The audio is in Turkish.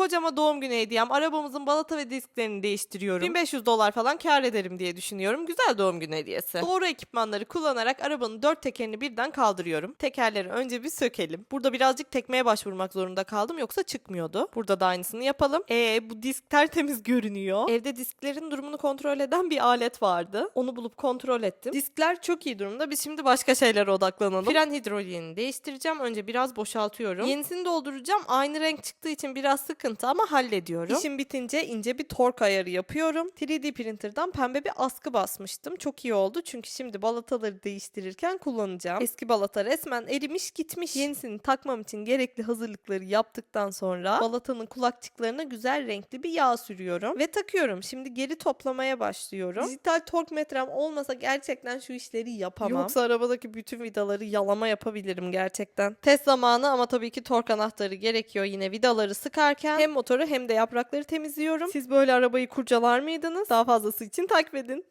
kocama doğum günü hediyem. Arabamızın balata ve disklerini değiştiriyorum. 1500 dolar falan kar ederim diye düşünüyorum. Güzel doğum günü hediyesi. Doğru ekipmanları kullanarak arabanın dört tekerini birden kaldırıyorum. Tekerleri önce bir sökelim. Burada birazcık tekmeye başvurmak zorunda kaldım yoksa çıkmıyordu. Burada da aynısını yapalım. Ee bu disk tertemiz görünüyor. Evde disklerin durumunu kontrol eden bir alet vardı. Onu bulup kontrol ettim. Diskler çok iyi durumda. Biz şimdi başka şeylere odaklanalım. Fren hidroliğini değiştireceğim. Önce biraz boşaltıyorum. Yenisini dolduracağım. Aynı renk çıktığı için biraz sıkıntı ama hallediyorum. İşim bitince ince bir tork ayarı yapıyorum. 3D printer'dan pembe bir askı basmıştım. Çok iyi oldu çünkü şimdi balataları değiştirirken kullanacağım. Eski balata resmen erimiş gitmiş. Yenisini takmam için gerekli hazırlıkları yaptıktan sonra balatanın kulakçıklarına güzel renkli bir yağ sürüyorum ve takıyorum. Şimdi geri toplamaya başlıyorum. Dijital tork metrem olmasa gerçekten şu işleri yapamam. Yoksa arabadaki bütün vidaları yalama yapabilirim gerçekten. Test zamanı ama tabii ki tork anahtarı gerekiyor yine vidaları sıkarken. Hem motoru hem de yaprakları temizliyorum. Siz böyle arabayı kurcalar mıydınız? Daha fazlası için takip edin.